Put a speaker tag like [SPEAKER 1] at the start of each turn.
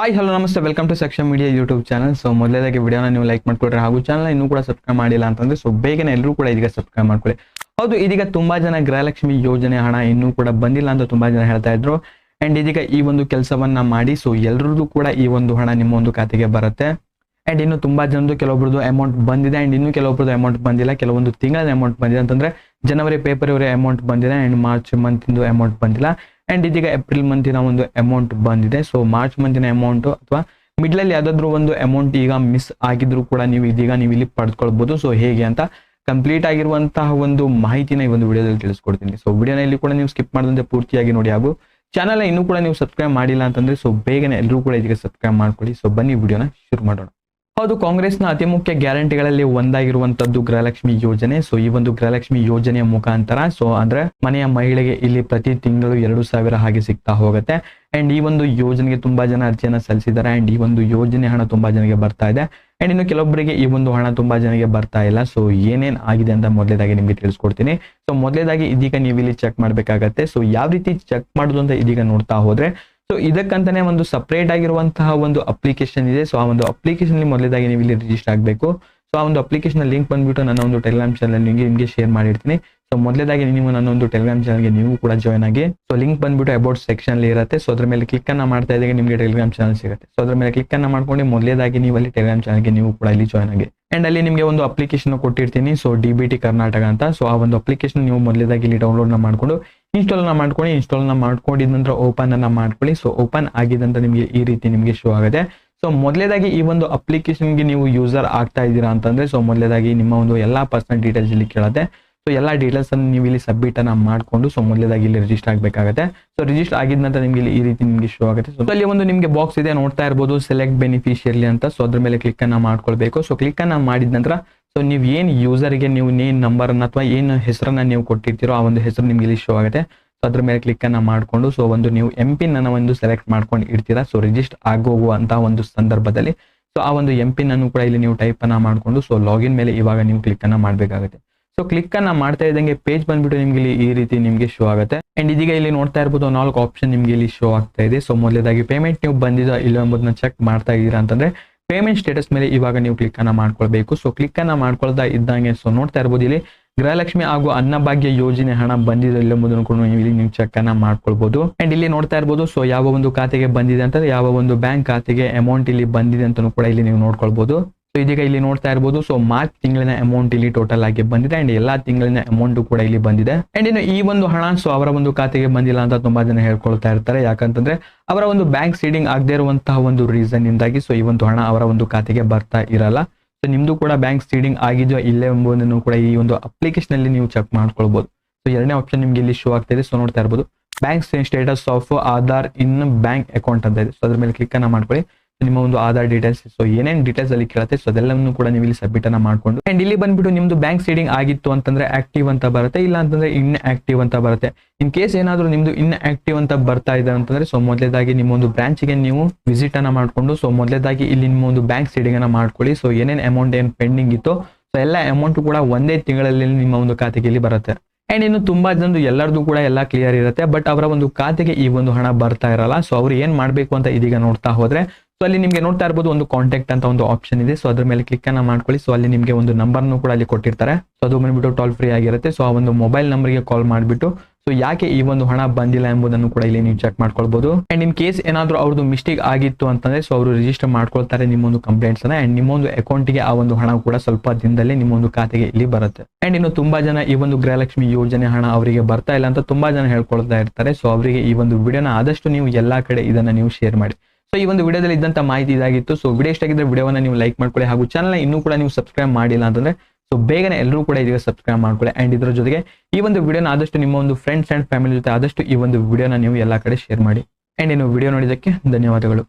[SPEAKER 1] Hi hello ನಮಸ್ತೆ. Welcome to section media YouTube channel so ಮೊದಲೇದಾಗಿ ವಿಡಿಯೋನ ನೀವು ಲೈಕ್ ಮಾಡ್ಕೊಡ್ರಿ ಹಾಗೂ ಚಾನಲ್ ಇನ್ನೂ ಕೂಡ ಸಬ್ಸ್ಕ್ರೈಬ್ ಮಾಡಿಲ್ಲ ಅಂತಂದ್ರೆ ಸೊ ಬೇಗನೆ ಎಲ್ಲರೂ ಕೂಡ ಇದೀಗ ಸಬ್ಸ್ಕ್ರೈಬ್ ಮಾಡ್ಕೊಳ್ಳಿ. ಹೌದು, ಇದೀಗ ತುಂಬಾ ಜನ ಗೃಹಲಕ್ಷ್ಮಿ ಯೋಜನೆ ಹಣ ಇನ್ನೂ ಕೂಡ ಬಂದಿಲ್ಲ ಅಂತ ತುಂಬಾ ಜನ ಹೇಳ್ತಾ ಇದ್ರು. ಅಂಡ್ ಇದೀಗ ಈ ಒಂದು ಕೆಲಸವನ್ನ ಮಾಡಿ ಸೊ ಎಲ್ಲರದ್ದು ಕೂಡ ಈ ಒಂದು ಹಣ ನಿಮ್ಮ ಒಂದು ಖಾತೆಗೆ ಬರುತ್ತೆ. ಅಂಡ್ ಇನ್ನು ತುಂಬಾ ಜನದ್ದು ಕೆಲವೊಬ್ರದ್ದು ಅಮೌಂಟ್ ಬಂದಿದೆ. ಅಂಡ್ ಇನ್ನು ಕೆಲವೊಬ್ರದ್ದು ಅಮೌಂಟ್ ಬಂದಿಲ್ಲ. ಕೆಲವೊಂದು ತಿಂಗಳ ಅಮೌಂಟ್ ಬಂದಿದೆ ಅಂತಂದ್ರೆ ಜನವರಿ ಫೆಬ್ರವರಿ ಅಮೌಂಟ್ ಬಂದಿದೆ. ಅಂಡ್ ಮಾರ್ಚ್ ಮಂತ್ ಇಂದು ಅಮೌಂಟ್ ಬಂದಿಲ್ಲ. ಅಂಡ್ ಇದೀಗ ಏಪ್ರಿಲ್ ಮಂತಿನ ಒಂದು ಅಮೌಂಟ್ ಬಂದಿದೆ. ಸೊ ಮಾರ್ಚ್ ಮಂತಿನ ಅಮೌಂಟ್ ಅಥವಾ ಮಿಡ್ಲ್ ಅಲ್ಲಿ ಯಾವ್ದಾದ್ರು ಒಂದು ಅಮೌಂಟ್ ಈಗ ಮಿಸ್ ಆಗಿದ್ರು ಕೂಡ ನೀವು ಇದೀಗ ನೀವು ಇಲ್ಲಿ ಪಡ್ಕೊಳ್ಬಹುದು ಸೊ ಹೇಗೆ ಅಂತ ಕಂಪ್ಲೀಟ್ ಆಗಿರುವಂತಹ ಒಂದು ಮಾಹಿತಿನ ಈ ಒಂದು ವಿಡಿಯೋದಲ್ಲಿ ತಿಳಿಸ್ಕೊಡ್ತೀನಿ. ಸೊ ವಿಡಿಯೋನ ಇಲ್ಲಿ ಕೂಡ ನೀವು ಸ್ಕಿಪ್ ಮಾಡದಂತೆ ಪೂರ್ತಿಯಾಗಿ ನೋಡಿ. ಹಾಗೂ ಚಾನಲ್ ಇನ್ನೂ ಕೂಡ ನೀವು ಸಬ್ಸ್ಕ್ರೈಬ್ ಮಾಡಿಲ್ಲ ಅಂತಂದ್ರೆ ಸೊ ಬೇಗನೆ ಎಲ್ಲರೂ ಕೂಡ ಇದಕ್ಕೆ ಸಬ್ಸ್ಕ್ರೈಬ್ ಮಾಡ್ಕೊಳ್ಳಿ. ಸೊ ಬನ್ನಿ ವಿಡಿಯೋನ ಶುರು ಮಾಡೋಣ. ಹೌದು, ಕಾಂಗ್ರೆಸ್ನ ಅತಿ ಮುಖ್ಯ ಗ್ಯಾರಂಟಿಗಳಲ್ಲಿ ಒಂದಾಗಿರುವಂತದ್ದು ಗೃಹಲಕ್ಷ್ಮಿ ಯೋಜನೆ. ಸೊ ಈ ಒಂದು ಗೃಹಲಕ್ಷ್ಮಿ ಯೋಜನೆಯ ಮುಖಾಂತರ ಸೊ ಅಂದ್ರೆ ಮನೆಯ ಮಹಿಳೆಗೆ ಇಲ್ಲಿ ಪ್ರತಿ ತಿಂಗಳು ಎರಡು ಸಾವಿರ ಹಾಗೆ ಸಿಗ್ತಾ ಹೋಗುತ್ತೆ. ಅಂಡ್ ಈ ಒಂದು ಯೋಜನೆಗೆ ತುಂಬಾ ಜನ ಅರ್ಜಿಯನ್ನ ಸಲ್ಲಿಸಿದ್ದಾರೆ. ಅಂಡ್ ಈ ಒಂದು ಯೋಜನೆ ಹಣ ತುಂಬಾ ಜನಗೆ ಬರ್ತಾ ಇದೆ. ಅಂಡ್ ಇನ್ನು ಕೆಲವೊಬ್ಬರಿಗೆ ಈ ಒಂದು ಹಣ ತುಂಬಾ ಜನಗೆ ಬರ್ತಾ ಇಲ್ಲ. ಸೊ ಏನೇನ್ ಆಗಿದೆ ಅಂತ ಮೊದಲೇದಾಗಿ ನಿಮ್ಗೆ ತಿಳಿಸ್ಕೊಡ್ತೀನಿ. ಸೊ ಮೊದಲೇದಾಗಿ ಇದೀಗ ನೀವು ಇಲ್ಲಿ ಚೆಕ್ ಮಾಡ್ಬೇಕಾಗತ್ತೆ. ಸೊ ಯಾವ ರೀತಿ ಚೆಕ್ ಮಾಡುದು ಅಂತ ಇದೀಗ ನೋಡ್ತಾ ಹೋದ್ರೆ ಸೊ ಇದಕ್ಕಂತಾನೆ ಒಂದು ಸಪ್ರೇಟ್ ಆಗಿರುವಂತಹ ಒಂದು ಅಪ್ಲಿಕೇಶನ್ ಇದೆ. ಸೊ ಆ ಒಂದು ಅಪ್ಲಿಕೇಶನ್ ಮೊದಲೇದಾಗಿ ನೀವು ಇಲ್ಲಿ ರಿಜಿಸ್ಟರ್ ಆಗಬೇಕು. ಸೊ ಆ ಒಂದು ಅಪ್ಲಿಕೇಶನ್ ಲಿಂಕ್ ಬಂದ್ಬಿಟ್ಟು ನನ್ನ ಒಂದು ಟೆಲಿಗ್ರಾಮ್ ಚಾನಲ್ ನಿಮಗೆ ನಿಮಗೆ ಶೇರ್ ಮಾಡಿರ್ತೀನಿ. ಸೊ ಮೊದಲೇದಾಗಿ ನೀವು ನನ್ನ ಒಂದು ಟೆಲಿಗ್ರಾಮ್ ಚಾನಲ್ಗೆ ನೀವು ಕೂಡ ಜಾಯ್ನ್ ಆಗಿ. ಸೊ ಲಿಂಕ್ ಬಂದ್ಬಿಟ್ಟು ಅಬೌಟ್ ಸೆಕ್ಷನ್ ಇರುತ್ತೆ. ಸೊ ಅದ್ರ ಮೇಲೆ ಕ್ಲಿಕ್ ಅನ್ನ ಮಾಡ್ತಾ ಇದ್ದಾಗ ನಿಮಗೆ ಟೆಲಿಗ್ರಾಮ್ ಚಾನಲ್ ಸಿಗುತ್ತೆ. ಸೊ ಅದ್ರ ಮೇಲೆ ಕ್ಲಿಕ್ ಅನ್ನ ಮಾಡ್ಕೊಂಡು ಮೊದಲೇದಾಗಿ ನೀವು ಅಲ್ಲಿ ಟೆಲಿಗ್ರಾಮ್ ಚಾನಲ್ಗೆ ನೀವು ಕೂಡ ಇಲ್ಲಿ ಜಾಯ್ನ್ ಆಗಿ. ಅಂಡ್ ಅಲ್ಲಿ ನಿಮಗೆ ಒಂದು ಅಪ್ಲಿಕೇಶನ್ ಕೊಟ್ಟಿರ್ತೀನಿ. So D B T Karnataka ಅಂತ. ಸೊ ಆ ಒಂದು ಅಪ್ಲಿಕೇಶನ್ ನೀವು ಮೊದಲೇದಾಗಿ ಇಲ್ಲಿ ಡೌನ್ಲೋಡ್ ಮಾಡ್ಕೊಂಡು ಇನ್ಸ್ಟಾಲ್ನ ಮಾಡ್ಕೊಳ್ಳಿ ಇನ್ಸ್ಟಾಲ್ನ ಮಾಡ್ಕೊಂಡಿದ ನಂತರ ಓಪನ್ ಅನ್ನ ಮಾಡ್ಕೊಳ್ಳಿ. ಸೊ ಓಪನ್ ಆಗಿದಂತ ನಿಮಗೆ ಈ ರೀತಿ ನಿಮಗೆ ಶೋ ಆಗುತ್ತೆ. ಸೊ ಮೊದಲೇದಾಗಿ ಈ ಒಂದು ಅಪ್ಲಿಕೇಶನ್ಗೆ ನೀವು ಯೂಸರ್ ಆಗ್ತಾ ಇದ್ದೀರಾ ಅಂತಂದ್ರೆ ಸೊ ಮೊದಲೇದಾಗಿ ನಿಮ್ಮ ಒಂದು ಎಲ್ಲಾ ಪರ್ಸನಲ್ ಡೀಟೇಲ್ಸ್ ಇಲ್ಲಿ ಕೇಳುತ್ತೆ. ಸೊ ಎಲ್ಲಾ ಡೀಟೇಲ್ಸ್ ಅನ್ನು ನೀವು ಇಲ್ಲಿ ಸಬ್ಮಿಟ್ ಅನ್ನ ಮಾಡ್ಕೊಂಡು ಸೊ ಮೊದಲೇದಾಗಿ ಇಲ್ಲಿ ರಿಜಿಸ್ಟರ್ ಆಗಬೇಕಾಗುತ್ತೆ. ಸೊ ರಿಜಿಸ್ಟರ್ ಆಗಿದ ನಂತರ ನಿಮಗೆ ಇಲ್ಲಿ ಈ ರೀತಿ ನಿಮಗೆ ಶೋ ಆಗುತ್ತೆ. ಸೊ ಅಲ್ಲಿ ಒಂದು ನಿಮಗೆ ಬಾಕ್ಸ್ ಇದೆ, ನೋಡ್ತಾ ಇರ್ಬೋದು ಸೆಲೆಕ್ಟ್ ಬೆನಿಫಿಷಿಯರಿ ಅಂತ. ಸೊ ಅದ್ರ ಮೇಲೆ ಕ್ಲಿಕ್ ಅನ್ನ ಮಾಡ್ಕೊಳ್ಬೇಕು. ಸೊ ಕ್ಲಿಕ್ ಅನ್ನ ಮಾಡಿದ ನಂತರ ಸೊ ನೀವು ಏನು ಯೂಸರ್ಗೆ ನೀವು ನೇಮ್ ನಂಬರ್ ಅನ್ನ ಅಥವಾ ಏನು ಹೆಸರನ್ನ ನೀವು ಕೊಟ್ಟಿರ್ತೀರೋ ಆ ಒಂದು ಹೆಸರು ನಿಮ್ಗೆ ಇಲ್ಲಿ ಶೋ ಆಗುತ್ತೆ. ಸೊ ಅದ್ರ ಮೇಲೆ ಕ್ಲಿಕ್ ಅನ್ನ ಮಾಡ್ಕೊಂಡು ಸೊ ಒಂದು ನೀವು ಎಂ ಪಿನ್ ಅನ್ನ ಒಂದು ಸೆಲೆಕ್ಟ್ ಮಾಡ್ಕೊಂಡು ಇರ್ತೀರಾ ಸೊ ರಿಜಿಸ್ಟರ್ ಆಗೋಗುವಂತಹ ಒಂದು ಸಂದರ್ಭದಲ್ಲಿ. ಸೊ ಆ ಒಂದು ಎಂ ಪಿನ್ ಅನ್ನು ಕೂಡ ಇಲ್ಲಿ ನೀವು ಟೈಪ್ ಅನ್ನ ಮಾಡ್ಕೊಂಡು ಸೊ ಲಾಗಿನ್ ಮೇಲೆ ಇವಾಗ ನೀವು ಕ್ಲಿಕ್ ಅನ್ನ ಮಾಡ್ಬೇಕಾಗುತ್ತೆ. ಸೊ ಕ್ಲಿಕ್ ಅನ್ನ ಮಾಡ್ತಾ ಇದ್ದಂಗೆ ಪೇಜ್ ಬಂದ್ಬಿಟ್ಟು ನಿಮ್ಗೆ ಇಲ್ಲಿ ಈ ರೀತಿ ನಿಮಗೆ ಶೋ ಆಗುತ್ತೆ. ಅಂಡ್ ಇದೀಗ ಇಲ್ಲಿ ನೋಡ್ತಾ ಇರ್ಬೋದು ನಾಲ್ಕು ಆಪ್ಷನ್ ನಿಮ್ಗೆ ಇಲ್ಲಿ ಶೋ ಆಗ್ತಾ ಇದೆ. ಸೊ ಮೊದಲೇದಾಗಿ ಪೇಮೆಂಟ್ ನೀವು ಬಂದಿದಾ ಇಲ್ಲ ಎಂಬುದನ್ನ ಚೆಕ್ ಮಾಡ್ತಾ ಇದ್ದೀರಾ ಅಂತಂದ್ರೆ ಪೇಮೆಂಟ್ ಸ್ಟೇಟಸ್ ಮೇಲೆ ಇವಾಗ ನೀವು ಕ್ಲಿಕ್ ಅನ್ನ ಮಾಡ್ಕೊಳ್ಬೇಕು. ಸೊ ಕ್ಲಿಕ್ ಅನ್ನ ಮಾಡ್ಕೊಳ್ತಾ ಇದ್ದಂಗೆ ಸೊ ನೋಡ್ತಾ ಇರ್ಬೋದು ಇಲ್ಲಿ ಗೃಹಲಕ್ಷ್ಮಿ ಹಾಗೂ ಅನ್ನಭಾಗ್ಯ ಯೋಜನೆ ಹಣ ಬಂದಿದೆ ಎಂಬುದನ್ನು ಕೂಡ ನೀವು ಇಲ್ಲಿ ನೀವು ಚೆಕ್ ಅನ್ನ ಮಾಡ್ಕೊಳ್ಬಹುದು ಅಂಡ್ ಇಲ್ಲಿ ನೋಡ್ತಾ ಇರ್ಬೋದು ಸೊ ಯಾವ ಒಂದು ಖಾತೆಗೆ ಬಂದಿದೆ ಅಂತ ಯಾವ ಒಂದು ಬ್ಯಾಂಕ್ ಖಾತೆಗೆ ಅಮೌಂಟ್ ಇಲ್ಲಿ ಬಂದಿದೆ ಅಂತ ಕೂಡ ಇಲ್ಲಿ ನೀವು ನೋಡ್ಕೊಳ್ಬಹುದು ಸೊ ಇದೀಗ ಇಲ್ಲಿ ನೋಡ್ತಾ ಇರ್ಬೋದು. ಸೊ ಮಾರ್ಚ್ ತಿಂಗಳಿನ ಅಮೌಂಟ್ ಇಲ್ಲಿ ಟೋಟಲ್ ಆಗಿ ಬಂದಿದೆ. ಅಂಡ್ ಎಲ್ಲಾ ತಿಂಗಳಿನ ಅಮೌಂಟ್ ಕೂಡ ಇಲ್ಲಿ ಬಂದಿದೆ. ಅಂಡ್ ಇನ್ನು ಈ ಒಂದು ಹಣ ಸೊ ಅವರ ಒಂದು ಖಾತೆಗೆ ಬಂದಿಲ್ಲ ಅಂತ ತುಂಬಾ ಜನ ಹೇಳ್ಕೊಳ್ತಾ ಇರ್ತಾರೆ. ಯಾಕಂತಂದ್ರೆ ಅವರ ಒಂದು ಬ್ಯಾಂಕ್ ಸೀಡಿಂಗ್ ಆಗದೆ ಇರುವಂತಹ ಒಂದು ರೀಸನ್ ಇಂದಾಗಿ ಸೊ ಈ ಒಂದು ಹಣ ಅವರ ಒಂದು ಖಾತೆಗೆ ಬರ್ತಾ ಇರಲ್ಲ. ಸೊ ನಿಮ್ದು ಕೂಡ ಬ್ಯಾಂಕ್ ಸೀಡಿಂಗ್ ಆಗಿದೆಯೋ ಇಲ್ಲೇ ಎಂಬುದನ್ನು ಕೂಡ ಈ ಒಂದು ಅಪ್ಲಿಕೇಶನ್ ಅಲ್ಲಿ ನೀವು ಚೆಕ್ ಮಾಡ್ಕೊಳ್ಬಹುದು ಸೊ ಎರಡನೇ ಆಪ್ಷನ್ ನಿಮ್ಗೆ ಇಲ್ಲಿ ಶೋ ಆಗ್ತಾ ಇದೆ. ಸೊ ನೋಡ್ತಾ ಇರ್ಬೋದು. Bank status of Aadhaar in bank account ಅಂತ ಇದೆ. ಸೊ ಅದ್ರ ಮೇಲೆ ಕ್ಲಿಕ್ ಅನ್ನ ಮಾಡ್ಕೊಳ್ಳಿ. ನಿಮ್ಮ ಒಂದು ಆಧಾರ್ ಡೀಟೇಲ್ಸ್ ಸೊ ಏನೇನ್ ಡೀಟೇಲ್ಸ್ ಅಲ್ಲಿ ಕೇಳುತ್ತೆ ಸೊ ಅದೆಲ್ಲವನ್ನು ಕೂಡ ನೀವು ಇಲ್ಲಿ ಸಬ್ಮಿಟ್ ಅನ್ನ ಮಾಡ್ಕೊಂಡು. ಅಂಡ್ ಇಲ್ಲಿ ಬಂದ್ಬಿಟ್ಟು ನಿಮ್ದು ಬ್ಯಾಂಕ್ ಸೀಡಿಂಗ್ ಆಗಿತ್ತು ಅಂತಂದ್ರೆ ಆಕ್ಟಿವ್ ಅಂತ ಬರುತ್ತೆ, ಇಲ್ಲ ಅಂತಂದ್ರೆ ಇನ್ ಆಕ್ಟಿವ್ ಅಂತ ಬರುತ್ತೆ. ಇನ್ ಕೇಸ್ ಏನಾದರೂ ನಿಮ್ದು ಇನ್ ಆಕ್ಟಿವ್ ಅಂತ ಬರ್ತಾ ಇದೆ ಅಂತಂದ್ರೆ ಸೊ ಮೊದಲೇದಾಗಿ ನಿಮ್ಮ ಒಂದು ಬ್ರಾಂಚ್ಗೆ ನೀವು ವಿಸಿಟ್ ಅನ್ನ ಮಾಡ್ಕೊಂಡು ಸೊ ಮೊದಲೇದಾಗಿ ಇಲ್ಲಿ ನಿಮ್ಮ ಒಂದು ಬ್ಯಾಂಕ್ ಸೀಡಿಂಗ್ ಅನ್ನ ಮಾಡ್ಕೊಳ್ಳಿ. ಸೊ ಏನೇನ್ ಅಮೌಂಟ್ ಏನ್ ಪೆಂಡಿಂಗ್ ಇತ್ತು ಸೊ ಎಲ್ಲ ಅಮೌಂಟ್ ಕೂಡ ಒಂದೇ ತಿಂಗಳಲ್ಲಿ ನಿಮ್ಮ ಒಂದು ಖಾತೆಗೆ ಇಲ್ಲಿ ಬರುತ್ತೆ. ಅಂಡ್ ಇನ್ನು ತುಂಬಾ ಜನರು ಎಲ್ಲರದು ಕೂಡ ಎಲ್ಲ ಕ್ಲಿಯರ್ ಇರುತ್ತೆ ಬಟ್ ಅವರ ಒಂದು ಖಾತೆಗೆ ಈ ಒಂದು ಹಣ ಬರ್ತಾ ಇರಲ್ಲ ಸೊ ಅವ್ರು ಏನ್ ಮಾಡ್ಬೇಕು ಅಂತ ಇದೀಗ ನೋಡ್ತಾ ಹೋದ್ರೆ ಸೊ ಅಲ್ಲಿ ನಿಮ್ಗೆ ನೋಡ್ತಾ ಇರ್ಬೋದು ಒಂದು ಕಾಂಟ್ಯಾಕ್ಟ್ ಅಂತ ಒಂದು ಆಪ್ಷನ್ ಇದೆ. ಸೊ ಅದ್ರ ಮೇಲೆ ಕ್ಲಿಕ್ ಅನ್ನ ಮಾಡ್ಕೊಳ್ಳಿ. ಸೊ ಅಲ್ಲಿ ನಿಮ್ಗೆ ಒಂದು ನಂಬರ್ ನು ಕೂಡ ಅಲ್ಲಿ ಕೊಟ್ಟಿರ್ತಾರೆ. ಸೊ ಅದು ಬಂದ್ಬಿಟ್ಟು ಟೋಲ್ ಫ್ರೀ ಆಗಿರುತ್ತೆ. ಸೊ ಆ ಒಂದು ಮೊಬೈಲ್ ನಂಬರ್ಗೆ ಕಾಲ್ ಮಾಡಿಬಿಟ್ಟು ಸೊ ಯಾಕೆ ಈ ಒಂದು ಹಣ ಬಂದಿಲ್ಲ ಎಂಬುದನ್ನು ಕೂಡ ಇಲ್ಲಿ ನೀವು ಚೆಕ್ ಮಾಡ್ಕೊಳ್ಬಹುದು ಅಂಡ್ ಇನ್ ಕೇಸ್ ಏನಾದ್ರು ಅವ್ರದ್ದು ಮಿಸ್ಟೇಕ್ ಆಗಿತ್ತು ಅಂತಂದ್ರೆ ಸೊ ಅವರು ರಿಜಿಸ್ಟರ್ ಮಾಡ್ಕೊಳ್ತಾರೆ ನಿಮ್ಮೊಂದು ಕಂಪ್ಲೇಂಟ್ಸ್ ಅನ್ನ. ಅಂಡ್ ನಿಮ್ಮೊಂದು ಅಕೌಂಟ್ಗೆ ಆ ಒಂದು ಹಣ ಕೂಡ ಸ್ವಲ್ಪ ದಿನದಲ್ಲಿ ನಿಮ್ಮೊಂದು ಖಾತೆಗೆ ಇಲ್ಲಿ ಬರುತ್ತೆ. ಅಂಡ್ ಇನ್ನು ತುಂಬಾ ಜನ ಈ ಒಂದು ಗೃಹಲಕ್ಷ್ಮಿ ಯೋಜನೆ ಹಣ ಅವರಿಗೆ ಬರ್ತಾ ಇಲ್ಲ ಅಂತ ತುಂಬಾ ಜನ ಹೇಳ್ಕೊಳ್ತಾ ಇರ್ತಾರೆ. ಸೊ ಅವರಿಗೆ ಈ ಒಂದು ವಿಡಿಯೋನ ಆದಷ್ಟು ನೀವು ಎಲ್ಲಾ ಕಡೆ ಇದನ್ನ ನೀವು ಶೇರ್ ಮಾಡಿ. ಸೊ ಈ ಒಂದು ವಿಡಿಯೋದಲ್ಲಿ ಇದ್ದಂತ ಮಾಹಿತಿ ಇದಾಗಿತ್ತು. ಸೊ ವಿಡಿಯೋ ಇಷ್ಟ ಆಗಿದ್ರೆ ವಿಡಿಯೋವನ್ನ ನೀವು ಲೈಕ್ ಮಾಡ್ಕೊಳ್ಳಿ ಹಾಗೂ ಚಾನಲ್ ಇನ್ನೂ ಕೂಡ ನೀವು ಸಬ್ಸ್ಕ್ರೈಬ್ ಮಾಡಿಲ್ಲ ಅಂತಂದ್ರೆ ಸೊ ಬೇಗನೆ ಎಲ್ಲರೂ ಕೂಡ ಇದೀಗ ಸಬ್ಸ್ಕ್ರೈಬ್ ಮಾಡ್ಕೊಳ್ಳಿ. ಆ್ಯಂಡ್ ಇದ್ರ ಜೊತೆಗೆ ಈ ಒಂದು ವಿಡಿಯೋನ ಆದಷ್ಟು ನಿಮ್ಮ ಒಂದು ಫ್ರೆಂಡ್ಸ್ ಅಂಡ್ ಫ್ಯಾಮಿಲಿ ಜೊತೆ ಆದಷ್ಟು ಈ ಒಂದು ವಿಡಿಯೋನ ನೀವು ಎಲ್ಲಾ ಕಡೆ ಶೇರ್ ಮಾಡಿ. ಅಂಡ್ ಇನ್ನು ವಿಡಿಯೋ ನೋಡಿದ್ದಕ್ಕೆ ಧನ್ಯವಾದಗಳು.